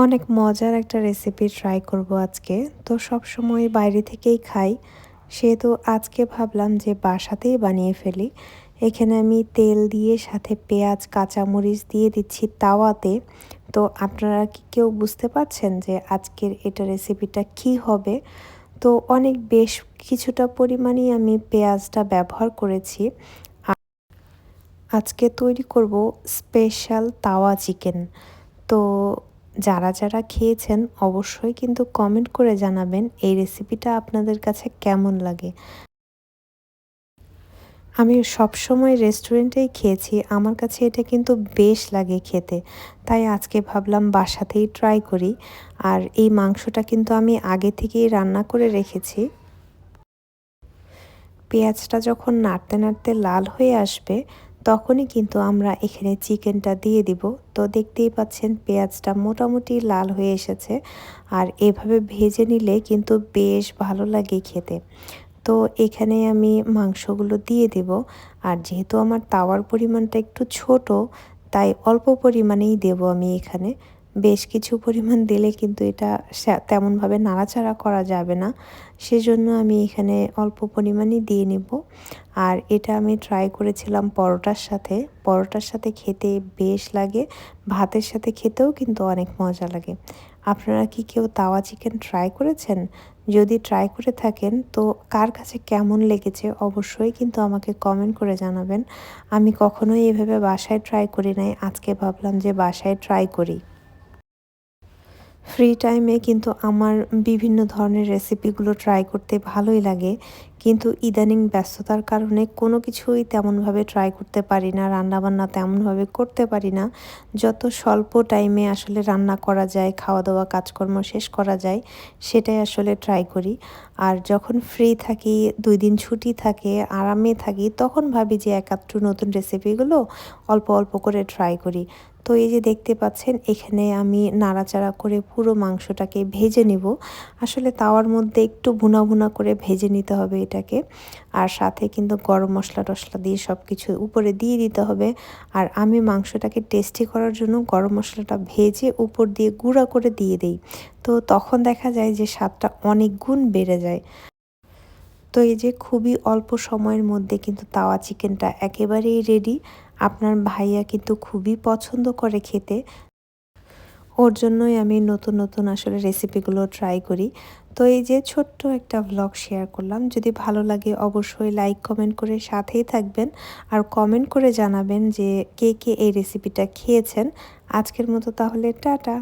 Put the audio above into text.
অনেক মজার একটা রেসিপি ট্রাই করব আজকে। তো সব সময় বাইরে থেকেই খাই। সেহেতু আজকে ভাবলাম যে বাসাতেই বানিয়ে ফেলি। এখানে আমি তেল দিয়ে সাথে পেঁয়াজ, কাঁচামরিচ দিয়ে দিচ্ছি তাওয়াতে। তো আপনারা কি কেউ বুঝতে পারছেন যে আজকের এটা রেসিপিটা কি হবে? তো অনেক বেশ কিছুটা পরিমাণেই আমি পেঁয়াজটা ব্যবহার করেছি। আজকে তৈরি করব স্পেশাল তাওয়া চিকেন তো যারা যারা খেয়েছেন অবশ্যই কিন্তু কমেন্ট করে জানাবেন এই রেসিপিটা আপনাদের কাছে কেমন লাগে। আমি সবসময় রেস্টুরেন্টেই খেয়েছি, আমার কাছে এটা কিন্তু বেশ লাগে খেতে, তাই আজকে ভাবলাম বাসাতেই ট্রাই করি, আর এই মাংসটা কিন্তু আমি আগে থেকেই রান্না করে রেখেছি। পেঁয়াজটা যখন নাড়তে নাড়তে লাল হয়ে আসবে তখনই কিন্তু আমরা এখানে চিকেনটা দিয়ে দিব। তো দেখতেই পাচ্ছেন পেঁয়াজটা মোটামুটি লাল হয়ে এসেছে। আর এভাবে ভেজে নিলে কিন্তু বেশ ভালো লাগে খেতে। তো এখানে আমি মাংসগুলো দিয়ে দেব। আর যেহেতু আমার তাওয়ার পরিমাণটা একটু ছোট, তাই অল্প পরিমাণেই দেব আমি এখানে। বেশ কিছু পরিমাণ দিলে কিন্তু এটা তেমনভাবে নাড়াচাড়া করা যাবে না। সেজন্য আমি এখানে অল্প পরিমাণই দিয়ে নেব। আর এটা আমি ট্রাই করেছিলাম পরোটার সাথে। পরোটার সাথে খেতে বেশ লাগে। ভাতের সাথে খেতেও কিন্তু অনেক মজা লাগে। আপনারা কি কেউ তাওয়া চিকেন ট্রাই করেছেন? যদি ট্রাই করে থাকেন, তো কার কাছে কেমন লেগেছে অবশ্যই কিন্তু আমাকে কমেন্ট করে জানাবেন। আমি কখনোই এভাবে বাসায় ট্রাই করি নাই। আজকে ভাবলাম যে বাসায় ট্রাই করি। ফ্রি টাইমে কিন্তু আমার বিভিন্ন ধরনের রেসিপিগুলো ট্রাই করতে ভালোই লাগে। কিন্তু ইদানিং ব্যস্ততার কারণে কোনো কিছুই তেমনভাবে ট্রাই করতে পারি না, রান্নাবান্না তেমনভাবে করতে পারি না। যত স্বল্প টাইমে আসলে রান্না করা যায় খাওয়া দাওয়া কাজকর্ম শেষ করা যায়, সেটাই আসলে ট্রাই করি। আর যখন ফ্রি থাকি, দুই দিন ছুটি থাকে, আরামে থাকি, তখন ভাবি যে একাত্র নতুন রেসিপিগুলো অল্প অল্প করে ট্রাই করি। তো এই যে দেখতে পাচ্ছেন, এখানে আমি নাড়াচাড়া করে পুরো মাংসটাকে ভেজে নিব। আসলে তাওয়ার মধ্যে একটু ভুনা ভুনা করে ভেজে নিতে হবে এটাকে আর সাথে কিন্তু গরম মশলা টশলা দিয়ে সব কিছু উপরে দিয়ে দিতে হবে। আর আমি মাংসটাকে টেস্টি করার জন্য গরম মশলাটা ভেজে উপর দিয়ে গুঁড়া করে দিয়ে দিই। তো তখন দেখা যায় যে স্বাদটা অনেক গুণ বেড়ে যায়। তো এই যে খুবই অল্প সময়ের মধ্যে কিন্তু তাওয়া চিকেনটা একেবারেই রেডি আপনার ভাইয়া কিন্তু খুবই পছন্দ করে খেতে। ওর জন্যই আমি নতুন নতুন আসলে রেসিপিগুলো ট্রাই করি। তো এই যে ছোট্ট একটা ব্লগ শেয়ার করলাম, যদি ভালো লাগে অবশ্যই লাইক কমেন্ট করে সাথেই থাকবেন। আর কমেন্ট করে জানাবেন যে কে কে এই রেসিপিটা খেয়েছেন। আজকের মতো তাহলে, টাটা।